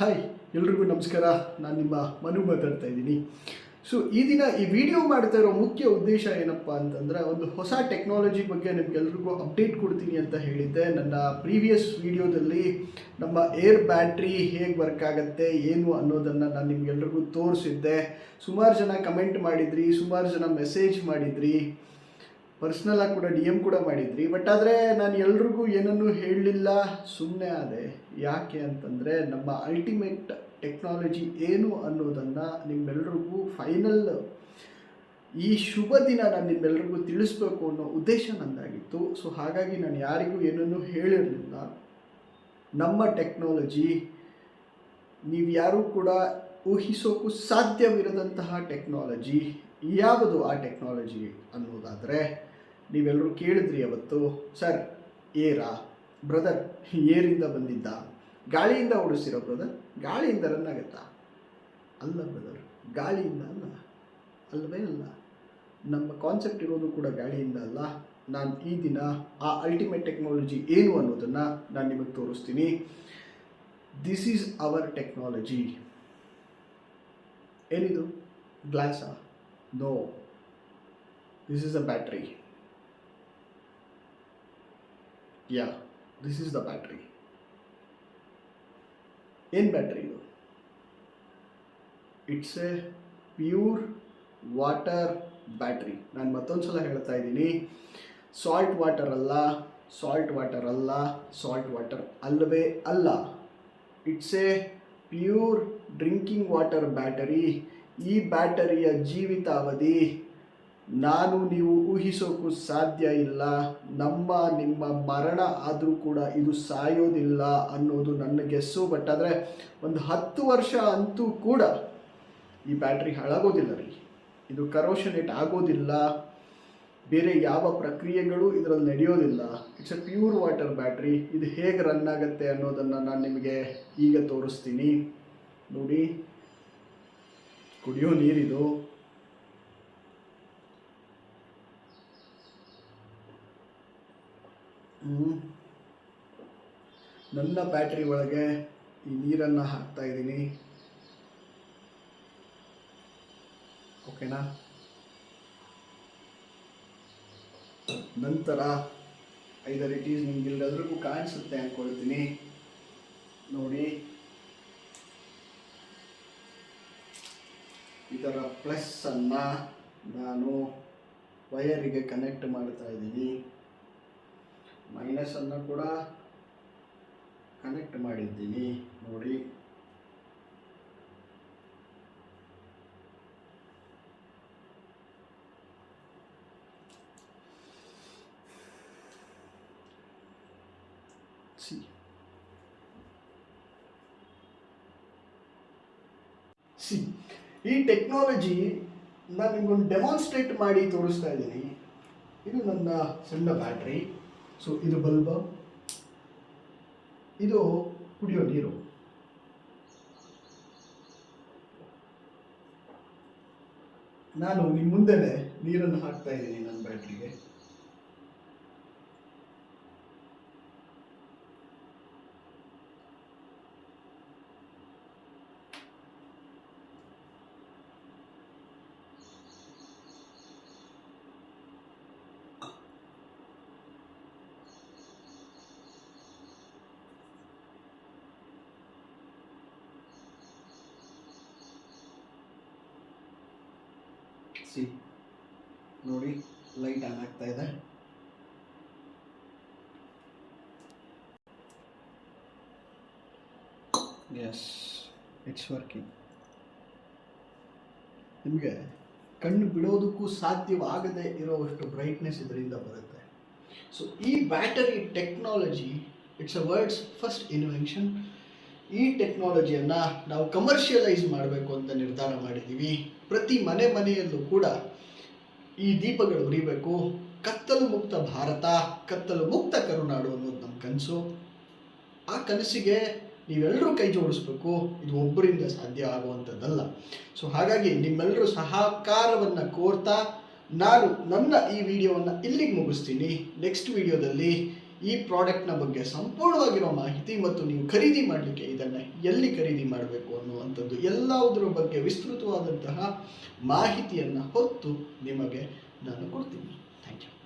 Hi ಎಲ್ರಿಗೂ ನಮಸ್ಕಾರ. ನಾನು ನಿಮ್ಮ ಮನು ಮಾತಾಡ್ತಾ ಇದ್ದೀನಿ. ಸೊ ಈ ದಿನ ಈ ವಿಡಿಯೋ ಮಾಡ್ತಾ ಇರೋ ಮುಖ್ಯ ಉದ್ದೇಶ ಏನಪ್ಪ ಅಂತಂದರೆ, ಒಂದು ಹೊಸ ಟೆಕ್ನಾಲಜಿ ಬಗ್ಗೆ ನಿಮ್ಗೆಲ್ರಿಗೂ ಅಪ್ಡೇಟ್ ಕೊಡ್ತೀನಿ ಅಂತ ಹೇಳಿದ್ದೆ. ನನ್ನ ಪ್ರೀವಿಯಸ್ ವಿಡಿಯೋದಲ್ಲಿ ನಮ್ಮ ಏರ್ ಬ್ಯಾಟ್ರಿ ಹೇಗೆ ವರ್ಕ್ ಆಗುತ್ತೆ, ಏನು ಅನ್ನೋದನ್ನು ನಾನು ನಿಮ್ಗೆಲ್ರಿಗೂ ತೋರಿಸಿದ್ದೆ. ಸುಮಾರು ಜನ ಕಮೆಂಟ್ ಮಾಡಿದ್ರಿ, ಸುಮಾರು ಜನ ಮೆಸೇಜ್ ಮಾಡಿದ್ರಿ. ಪರ್ಸ್ನಲ್ ಆಗಿ ಕೂಡ ಡಿ ಎಂ ಕೂಡ ಮಾಡಿದ್ರಿ. ಬಟ್ ಆದರೆ ನಾನು ಎಲ್ರಿಗೂ ಏನನ್ನೂ ಹೇಳಲಿಲ್ಲ ಸುಮ್ಮನೆ ಆದೆ. ಯಾಕೆ ಅಂತಂದರೆ ನಮ್ಮ ಅಲ್ಟಿಮೇಟ್ ಟೆಕ್ನಾಲಜಿ ಏನು ಅನ್ನೋದನ್ನು ನಿಮ್ಮೆಲ್ರಿಗೂ ಫೈನಲ್ ಈ ಶುಭ ದಿನ ನಾನು ನಿಮ್ಮೆಲ್ರಿಗೂ ತಿಳಿಸ್ಬೇಕು ಅನ್ನೋ ಉದ್ದೇಶ ನಂದಾಗಿತ್ತು. ಸೊ ಹಾಗಾಗಿ ನಾನು ಯಾರಿಗೂ ಏನನ್ನೂ ಹೇಳಿರಲಿಲ್ಲ. ನಮ್ಮ ಟೆಕ್ನಾಲಜಿ ನೀವು ಯಾರೂ ಕೂಡ ಊಹಿಸೋಕ್ಕೂ ಸಾಧ್ಯವಿರದಂತಹ ಟೆಕ್ನಾಲಜಿ ಯಾವುದು ಆ ಟೆಕ್ನಾಲಜಿ ಅನ್ನೋದಾದರೆ ನೀವೆಲ್ಲರೂ ಕೇಳಿದ್ರಿ ಅವತ್ತು, ಸರ್, ಏರಾ, ಬ್ರದರ್, ಏರಿಂದ ಬಂದಿದ್ದ? ಗಾಳಿಯಿಂದ ಓಡಿಸಿರೋ ಬ್ರದರ್, ಗಾಳಿಯಿಂದ ರನ್ ಆಗುತ್ತಾ? ಅಲ್ಲ ಬ್ರದರ್, ಗಾಳಿಯಿಂದ ಅಲ್ಲ. ಅಲ್ಲವೇ ಅಲ್ಲ, ನಮ್ಮ ಕಾನ್ಸೆಪ್ಟ್ ಇರೋದು ಕೂಡ ಗಾಳಿಯಿಂದ ಅಲ್ಲ. ನಾನು ಈ ದಿನ ಆ ಅಲ್ಟಿಮೇಟ್ ಟೆಕ್ನಾಲಜಿ ಏನು ಅನ್ನೋದನ್ನು ನಾನು ನಿಮಗೆ ತೋರಿಸ್ತೀನಿ. ದಿಸ್ ಈಸ್ ಅವರ್ ಟೆಕ್ನಾಲಜಿ ಏನಿದು? ಗ್ಲಾಸಾ? No this is a battery yeah this is the battery ಏನು ಬ್ಯಾಟ್ರಿ ಇದು it's a pure water battery ನಾನು ಮತ್ತೊಂದು ಸಲ ಹೇಳ್ತಾ ಇದ್ದೀನಿ. ಸಾಲ್ಟ್ ವಾಟರ್ ಅಲ್ಲ ಸಾಲ್ಟ್ ವಾಟರ್ ಅಲ್ಲ ಸಾಲ್ಟ್ ವಾಟರ್ ಅಲ್ಲವೇ ಅಲ್ಲ. It's a pure drinking water battery ಈ ಬ್ಯಾಟರಿಯ ಜೀವಿತಾವಧಿ ನಾನು ನೀವು ಊಹಿಸೋಕ್ಕೂ ಸಾಧ್ಯ ಇಲ್ಲ. ನಮ್ಮ, ನಿಮ್ಮ ಮರಣ ಆದರೂ ಕೂಡ ಇದು ಸಾಯೋದಿಲ್ಲ ಅನ್ನೋದು ನನ್ನ ಗೆಸ್ಸು. ಬಟ್ ಆದರೆ ಒಂದು ಹತ್ತು ವರ್ಷ ಅಂತೂ ಕೂಡ ಈ ಬ್ಯಾಟ್ರಿ ಹಾಳಾಗೋದಿಲ್ಲ ರೀ. ಇದು ಕರೋಷನೇಟ್ ಆಗೋದಿಲ್ಲ. ಬೇರೆ ಯಾವ ಪ್ರಕ್ರಿಯೆಗಳು ಇದರಲ್ಲಿ ನಡೆಯೋದಿಲ್ಲ. It's a pure water battery ಇದು ಹೇಗೆ ರನ್ ಆಗುತ್ತೆ ಅನ್ನೋದನ್ನು ನಾನು ನಿಮಗೆ ಈಗ ತೋರಿಸ್ತೀನಿ. ನೋಡಿ. ಕುಡಿಯೋ ನೀರಿದು. ನನ್ನ ಬ್ಯಾಟ್ರಿ ಒಳಗೆ ಈ ನೀರನ್ನು ಹಾಕ್ತಾ ಇದ್ದೀನಿ. ಓಕೆನಾ? ನಂತರ ಐದರ್ ಇಟ್ ನಿಮ್ಗೆ ಕಾಣಿಸುತ್ತೆ ಅಂದ್ಕೊಳ್ತೀನಿ ನೋಡಿ. ಇದರ ಪ್ಲಸ್ಸನ್ನು ನಾನು ವಯರಿಗೆ ಕನೆಕ್ಟ್ ಮಾಡ್ತಾ ಇದ್ದೀನಿ. ಮೈನಸನ್ನು ಕೂಡ ಕನೆಕ್ಟ್ ಮಾಡಿದ್ದೀನಿ. ನೋಡಿ. ಸಿ. ಸಿ. ಈ ಟೆಕ್ನಾಲಜಿ ನಾನು ನಿಮ್ಗೊಂದು ಡೆಮಾನ್ಸ್ಟ್ರೇಟ್ ಮಾಡಿ ತೋರಿಸ್ತಾ ಇದ್ದೀನಿ. ಇದು ನನ್ನ ಸಣ್ಣ ಬ್ಯಾಟ್ರಿ ಸೊ ಇದು ಬಲ್ಬ. ಇದು ಕುಡಿಯೋ ನೀರು. ನಾನು ನಿಮ್ಮ ಮುಂದೆನೆ ನೀರನ್ನು ಹಾಕ್ತಾ ಇದ್ದೀನಿ ನನ್ನ ಬ್ಯಾಟ್ರಿಗೆ. ಸಿ. ನೋಡಿ, ಲೈಟ್ ಆನ್ ಆಗ್ತಾ ಇದೆ. ಎಸ್ ಇಟ್ಸ್ ವರ್ಕಿಂಗ್ ನಿಮಗೆ ಕಣ್ಣು ಬಿಡೋದಕ್ಕೂ ಸಾಧ್ಯವಾಗದೇ ಇರೋವಷ್ಟು ಬ್ರೈಟ್ನೆಸ್ ಇದರಿಂದ ಬರುತ್ತೆ. ಸೊ ಈ battery technology it's a world's first invention ಈ ಟೆಕ್ನಾಲಜಿಯನ್ನು ನಾವು ಕಮರ್ಷಿಯಲೈಸ್ ಮಾಡಬೇಕು ಅಂತ ನಿರ್ಧಾರ ಮಾಡಿದ್ದೀವಿ ಪ್ರತಿ ಮನೆ ಮನೆಯಲ್ಲೂ ಕೂಡ ಈ ದೀಪಗಳು ಉರಿಬೇಕು. ಕತ್ತಲು ಮುಕ್ತ ಭಾರತ, ಕತ್ತಲು ಮುಕ್ತ ಕರುನಾಡು ಅನ್ನೋದು ನಮ್ಮ ಕನಸು. ಆ ಕನಸಿಗೆ ನೀವೆಲ್ಲರೂ ಕೈ ಜೋಡಿಸ್ಬೇಕು. ಇದು ಒಬ್ಬರಿಂದ ಸಾಧ್ಯ ಆಗುವಂಥದ್ದಲ್ಲ. ಸೊ ಹಾಗಾಗಿ ನಿಮ್ಮೆಲ್ಲರೂ ಸಹಕಾರವನ್ನು ಕೋರ್ತಾ ನಾನು ನನ್ನ ಈ ವಿಡಿಯೋವನ್ನು ಇಲ್ಲಿಗೆ ಮುಗಿಸ್ತೀನಿ. ನೆಕ್ಸ್ಟ್ ವಿಡಿಯೋದಲ್ಲಿ ಈ ಪ್ರಾಡಕ್ಟ್ನ ಬಗ್ಗೆ ಸಂಪೂರ್ಣವಾಗಿರೋ ಮಾಹಿತಿ ಮತ್ತು ನೀವು ಖರೀದಿ ಮಾಡಲಿಕ್ಕೆ ಇದನ್ನು ಎಲ್ಲಿ ಖರೀದಿ ಮಾಡಬೇಕು ಅನ್ನುವಂಥದ್ದು ಎಲ್ಲದರ ಬಗ್ಗೆ ವಿಸ್ತೃತವಾದಂತಹ ಮಾಹಿತಿಯನ್ನು ಹೊತ್ತು ನಿಮಗೆ ನಾನು ಕೊಡ್ತೀನಿ.